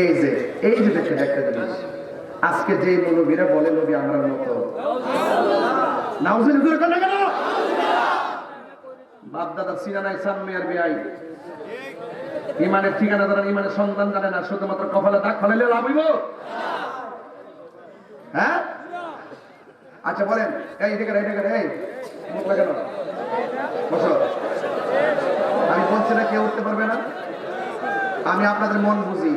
এই যে এই যে দেখেন একটা জিনিস। আজকে যে নবীরা বলে, নবী, আমরা মতো। বাপ দাদা ঠিকানা সন্তান না শুধুমাত্র হ্যাঁ? আচ্ছা বলেন। এই এদিকে এই এদিকে এই, মুখ লাগানো বসো আমি বলছি না কেউ উঠতে পারবে না। আমি আপনাদের মন বুঝি।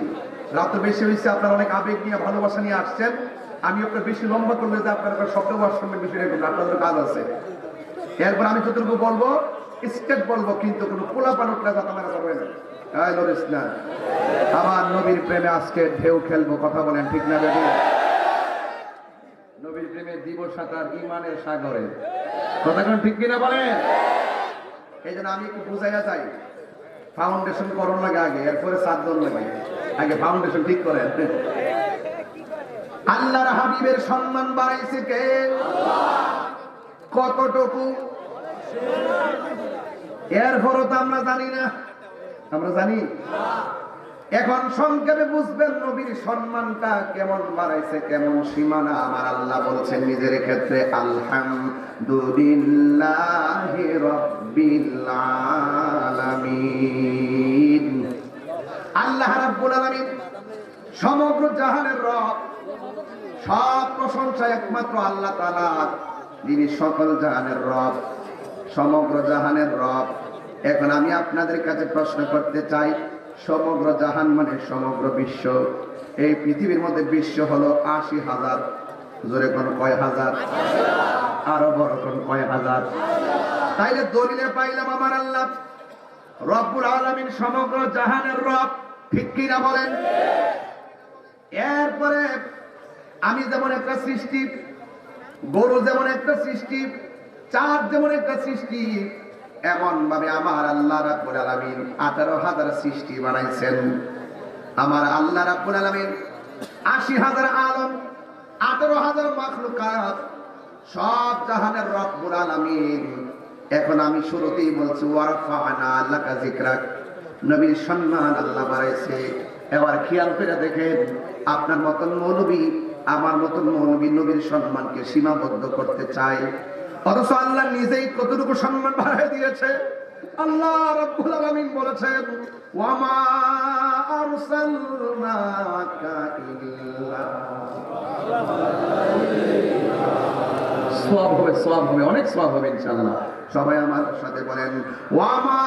রাত বেশি হয়েছে আপনারা অনেক আবেগ নিয়ে ভালোবাসা নিয়ে আসছেন। আমি আপনার বেশি লম্বা করলে যে আপনার শব্দ ভাষণের বিষয় না, আপনাদের কাজ আছে। এরপর আমি যতটুকু বলব স্টেট বলব কিন্তু কোনো পোলা পালকরা যাতে মারা যাবে না। এই লরিস না। আমার নবীর প্রেমে আজকে ঢেউ খেলব কথা বলেন ঠিক না বেদি নবীর প্রেমে দিব সাঁতার ইমানের সাগরে। কথা ঠিক কিনা বলেন? এই জন্য আমি একটু বুঝাইয়া যাই। ফাউন্ডেশন করণ লাগে আগে, এরপরে সাতজন লাগে। আগে ফাউন্ডেশন ঠিক করে আল্লাহর হাবিবের সম্মান বাড়াইছে কে? কতটুকু? এরপরও তো আমরা জানি না। আমরা জানি? এখন সংক্ষেপে বুঝবেন নবীর সম্মানটা কেমন বাড়াইছে, কেমন সীমানা। আমার আল্লাহ বলছেন, নিজের ক্ষেত্রে আলহামদুলিল্লাহ আল্লাহ রাব্বুল আলামিন সমগ্র জাহানের রব, সব প্রশংসা একমাত্র আল্লাহ তাআলা, যিনি সকল জাহানের রব, সমগ্র জাহানের রব। এখন আমি আপনাদের কাছে প্রশ্ন করতে চাই সমগ্র জাহান মানে সমগ্র বিশ্ব। এই পৃথিবীর মধ্যে বিশ্ব হলো আশি হাজার, জোরে কোন কয় হাজার? আরও বড় কোন কয় হাজার? তাইলে দলিলে পাইলাম আমার আল্লাহ। রব্বুল আলমিন সমগ্র জাহানের রব, ঠিক কিনা বলেন? এরপরে আমি যেমন একটা সৃষ্টি, গরু যেমন একটা সৃষ্টি, চাঁদ যেমন একটা সৃষ্টি এমন ভাবে আমার আল্লাহ রাব্বুল আলামিন আঠারো হাজার সৃষ্টি বানাইছেন। আমার আল্লাহ রাব্বুল আলামিন আশি হাজার আলম, আঠারো হাজার মাখলুকাত, সব জাহানের রব্বুল আলামিন। এখন আমি শুরুতেই বলছি, ওয়ারফানা আল্লাহকা জিকরাক নবীর সম্মান আল্লাহ বাড়াইছে। এবার খেয়াল করে দেখেন, আপনার মতন মৌলবী, আমার মতন মৌলবী নবীর সম্মানকে সীমাবদ্ধ করতে চায়। অথচ আল্লাহ নিজেই কতটুকু সম্মান বাড়াই দিয়েছে? আল্লাহ রাব্বুল আলামিন বলেছেন, ওয়ামা আরসালনাকা ইল্লা অনেক সবাই আমার সাথে বলেন, ওয়ামা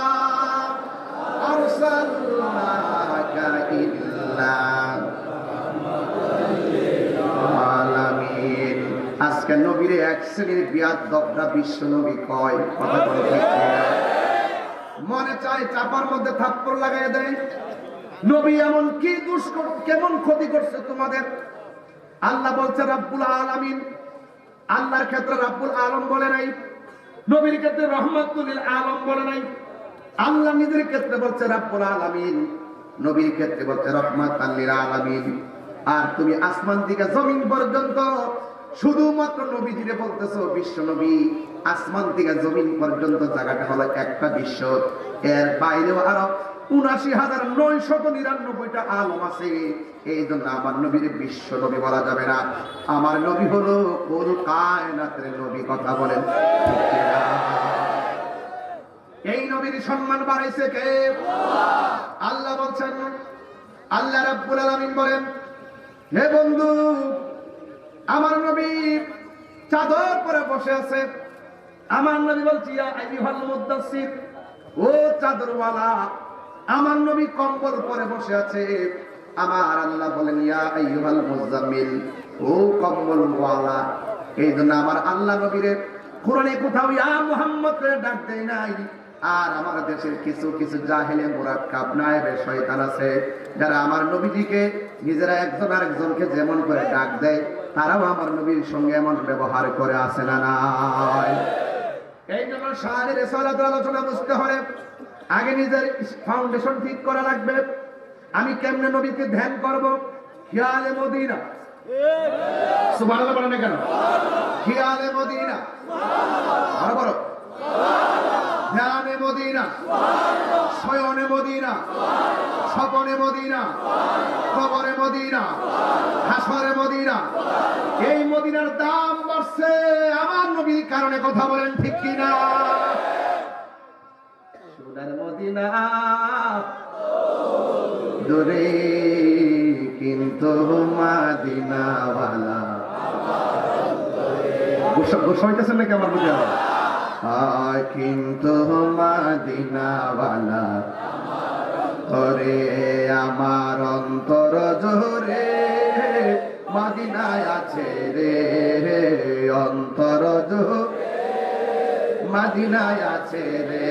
আরসালনাকা নবীরে এক শ্রেণির বিয়াদ দবরা বিশ্ব নবী কয়, কথা বলে মনে চায় চাপার মধ্যে থাপ্পড় লাগাই দেয়। নবী এমন কি দুষ কেমন ক্ষতি করছে তোমাদের? আল্লাহ বলছে, রাব্বুল আলামিন। আল্লাহর ক্ষেত্রে রাব্বুল আলম বলে নাই, নবীর ক্ষেত্রে রহমতুল আলম বলে নাই। আল্লাহ নিজের ক্ষেত্রে বলছে, রাব্বুল আলামিন। নবীর ক্ষেত্রে বলছে রহমত আলামিন। আর তুমি আসমান থেকে জমিন পর্যন্ত শুধুমাত্র নবীজিরে বলতেছো, বিশ্ব নবী, আসমান থেকে জমিন পর্যন্ত জায়গাটা হলো একটা বিশ্ব। এর বাইরেও আরও উনাশি হাজার নয়শত নিরানব্বইটা আলম আছে। এই জন্য আমার নবীর বিশ্ব নবী বলা যাবে না। আমার নবী হলো কোন কায়নাতের নবী, কথা বলেন এই নবীর সম্মান বাড়াইছে কে? আল্লাহ বলছেন, আল্লাহ রাব্বুল আলামিন বলেন, হে বন্ধু আমার নবী চাদর পরে বসে আছে। আমার নবী বলছি ও চাদরওয়ালা, আমার নবী কম্বল পরে বসে আছে। আমার আল্লাহ বলেন ও কম্বলওয়ালা, এই জন্য আমার আল্লাহ নবীরে কোরআনে কোথাও ইয়া মুহাম্মদ ডাক দেয় নাই। আর আমার দেশের কিছু কিছু জাহেলে মুরাক্কাব নায়েবে শয়তান আছে, যারা আমার নবীজিকে নিজেরা একজন আরেকজনকে যেমন করে ডাক দেয়। তারাও আমার নবীর সঙ্গে এমন ব্যবহার করে আসে না নাই। এই জন্য শাহের সালাত আলোচনা বুঝতে হলে আগে নিজের ফাউন্ডেশন ঠিক করা লাগবে। আমি কেমনে নবীকে ধ্যান করব? খেয়ালে মদিনা। সুবহানাল্লাহ বলেন কেন? খেয়ালে মদিনা। ধ্যানে মদিনা। শয়নে মদিনা। স্বপনে মদিনা। কবরে মদিনা। হাসরে মদিনা। এই মদিনার দাম বাড়ছে। আমার নবীর কারণে কথা বলেন ঠিক কিনা? সোনার মদিনা। দূরে কিন্তু মাদিনাওয়ালা। গোসাইতেছেন নাকি আমার বুঝে কিন্তু মাদিনাওয়ালা। করে আমার অন্তর জোরে, মাদিনায় আছে রে, অন্তর মদিনায় আছে রে,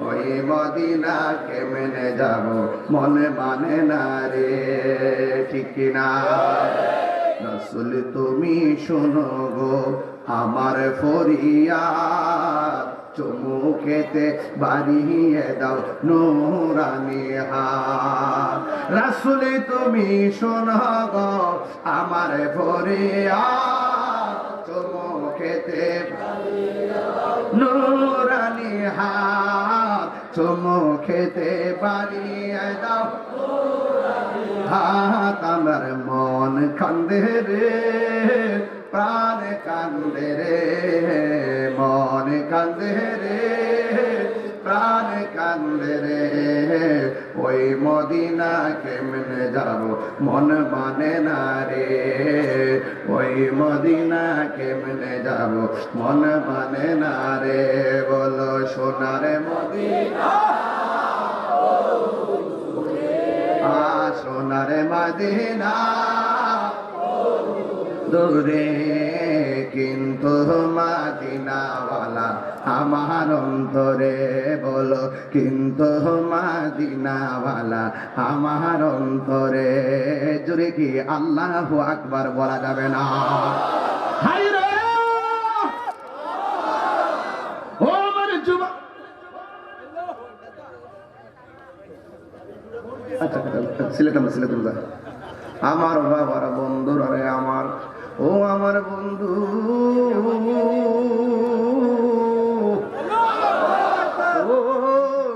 ওই মদিনা কেমনে যাব, মনে মানে না রে, ঠিক না রসুল তুমি শোনো গো, আমার ফরিয়া চুমু খেতে বাড়িয়ে দাও নোরানি রাসুল তুমি শোনো গো, আমার ফরিয়া চুমু খেতে নুরানি হাত। চুমু খেতে বাড়িয়ে দাও হাত। আমার মন কান্দে রে, প্রাণ কান্দে রে, মন কান্দে রে, প্রাণ কান্দে রে। ওই মদিনা কেমনে যাব, মন মানে না রে। ওই মদিনা কেমনে যাব, মন মানে না রে। বলো সোনার মদিনা সোনার মদিনা। দূরে কিন্তু মাদিনাওয়ালা আমার অন্তরে বলো কিন্তু মাদিনাওয়ালা আমার অন্তরে। জুড়ে কি আল্লাহ আকবার বলা যাবে না? আচ্ছা আচ্ছা, আমার বাবার বন্ধুরা রে আমার। ও আমার বন্ধু।